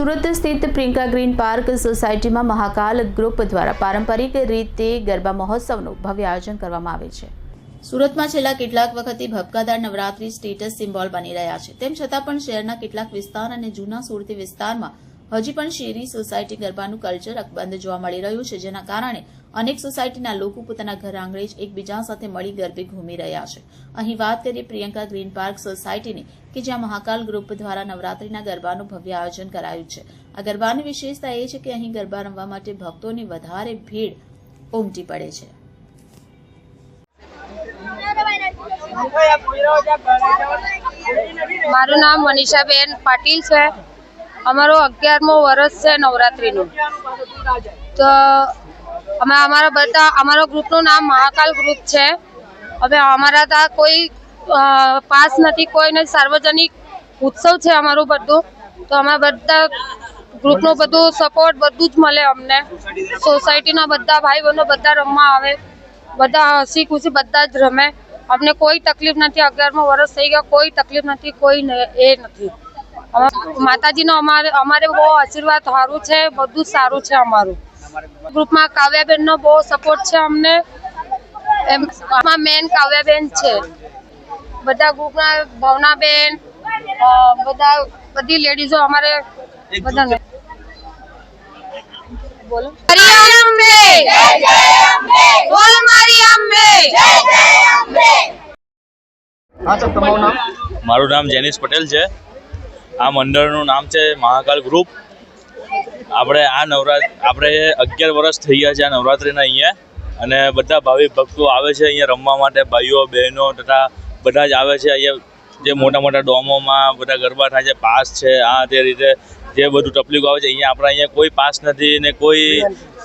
સુરત સ્થિત Priyanka green park સોસાયટીમાં Mahakal group દ્વારા પારંપરિક રીતે ગરબા મહોત્સવનું ભવ્ય આયોજન કરવામાં આવે છે. સુરતમાં છેલ્લા કેટલાક વખતથી ભપકાદાર નવરાત્રી સ્ટેટસ સિમ્બોલ બની રહ્યા છે. તેમ છતાં પણ શહેરના કેટલાક વિસ્તાર અને જૂના સુરતી વિસ્તારમાં હજી પણ શેરી સોસાયટી ગરબાનું કલ્ચર અકબંધ જોવા મળી રહ્યું છે, જેના કારણે અનેક સોસાયટીના લોકો પોતાના ઘર આંગણે જ એકબીજા સાથે મળી ગરબે ઘૂમી રહ્યા છે. અહીં વાત કરીએ પ્રિયંકા ગ્રીન પાર્ક સોસાયટીની, કે જ્યાં મહાકાલ ગ્રુપ દ્વારા નવરાત્રીના ગરબાનું ભવ્ય આયોજન કરાયું છે. આ ગરબાની વિશેષતા એ છે કે અહીં ગરબા રમવા માટે ભક્તોની વધારે ભીડ ઉમટી પડે છે. મારું નામ મનીષાબેન પાટીલ છે. અમારો અગિયારમો વર્ષ છે નવરાત્રિનું. તો અમે અમારા બધા, અમારા ગ્રુપનું નામ મહાકાલ ગ્રુપ છે. હવે અમારા ત્યાં કોઈ પાસ નથી, કોઈને સાર્વજનિક ઉત્સવ છે અમારું બધું. તો અમે બધા ગ્રુપનું બધું સપોર્ટ બધું જ મળે અમને. સોસાયટીના બધા ભાઈ બહેનો બધા રમવા આવે. બધા હસી ખુશી બધા જ રમે. અમને કોઈ તકલીફ નથી, અગિયારમો વર્ષ થઈ ગયા, કોઈ તકલીફ નથી, કોઈ એ નથી. માતાજીનો અમારે અમારે બહુ આશીર્વાદ સારું છે બધું જ સારું છે અમારું. ગ્રુપમાં કાવ્યાબેનનો બહુ સપોર્ટ છે અમને. એમ મેન કાવ્યાબેન છે. બધા ગ્રુપના ભાવનાબેન બધા બધી લેડીઝો અમારે બધાને. બોલો. અંબે! બોલ મારી અંબે! હા સર તમારું નામ? મારું નામ જેનિસ પટેલ છે. આ મંડળનું નામ છે મહાકાલ ગ્રુપ. આપણે આ નવરાત્ર આપણે અગિયાર વર્ષ થઈ ગયા છે આ નવરાત્રિના અહીંયા. અને બધા ભાવિક ભક્તો આવે છે અહીંયા રમવા માટે, ભાઈઓ, બહેનો તથા બધા જ આવે છે અહીંયા. જે મોટા મોટા ડોમોમાં બધા ગરબા થાય છે, પાસ છે, આ તે રીતે જે બધું તકલીફો આવે છે, અહીંયા આપણા અહીંયા કોઈ પાસ નથી ને કોઈ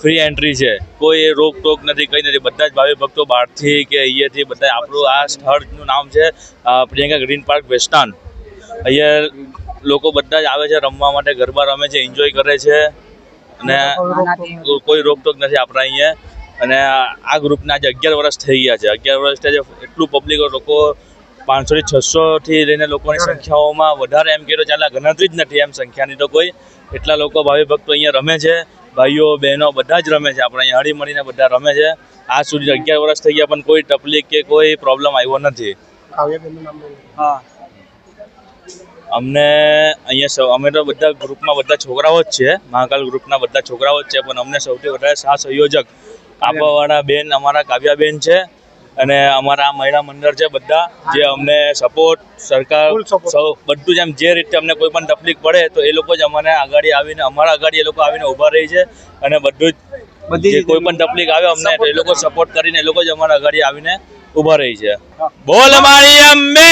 ફ્રી એન્ટ્રી છે. કોઈ રોકટોક નથી, કંઈ નથી. બધા જ ભાવિક ભક્તો બહારથી કે અહીંયાથી બધા આપણું આ સ્થળનું નામ છે પ્રિયંકા ગ્રીન પાર્ક વેસ્ટર્ન અહીંયા લોકો બધા જ આવે છે રમવા માટે ગરબા રમે છે એન્જોય કરે છે. અને કોઈ રોકટોક નથી આપણા અહીંયા. અને આ ગ્રુપના આજે અગિયાર વર્ષ થઈ ગયા છે. અગિયાર વર્ષ થયા એટલું પબ્લિક લોકો પાંચસોથી છસોથી લઈને લોકોની સંખ્યાઓમાં વધારે એમ કહેતો ચાલે ગણતરી જ નથી એમ સંખ્યાની તો કોઈ. એટલા લોકો ભાવિ ભક્તો અહીંયા રમે છે ભાઈઓ બહેનો બધા જ રમે છે આપણે અહીંયા હળી મળીને બધા રમે છે. આજ સુધી અગિયાર વર્ષ થઈ ગયા પણ કોઈ તકલીફ કે કોઈ પ્રોબ્લેમ આવ્યો નથી. હા. અમને અહીંયા સૌ અમે તો બધા ગ્રુપમાં બધા છોકરાઓ જ છે. મહાકાલ ગ્રુપના બધા છોકરાઓ જ છે પણ અમને સૌથી વધારે સાહ સંયોજક કાપાવાળા બેન અમારા કાવ્યાબેન છે અને અમારા આ મહિલા મંડળ છે બધા જે અમને સપોર્ટ સરકાર સૌ બધું જ એમ જે રીતે અમને કોઈ પણ તકલીફ પડે તો એ લોકો જ અમને આગળ આવીને અમારા આગળ એ લોકો આવીને ઊભા રહી છે અને બધું જ બધી કોઈ પણ તકલીફ આવે અમને એ લોકો સપોર્ટ કરીને એ લોકો જ અમારા આગળ આવીને ઊભા રહી છે. બોલ મારી અંબે.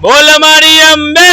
બોલ મારી અંબે.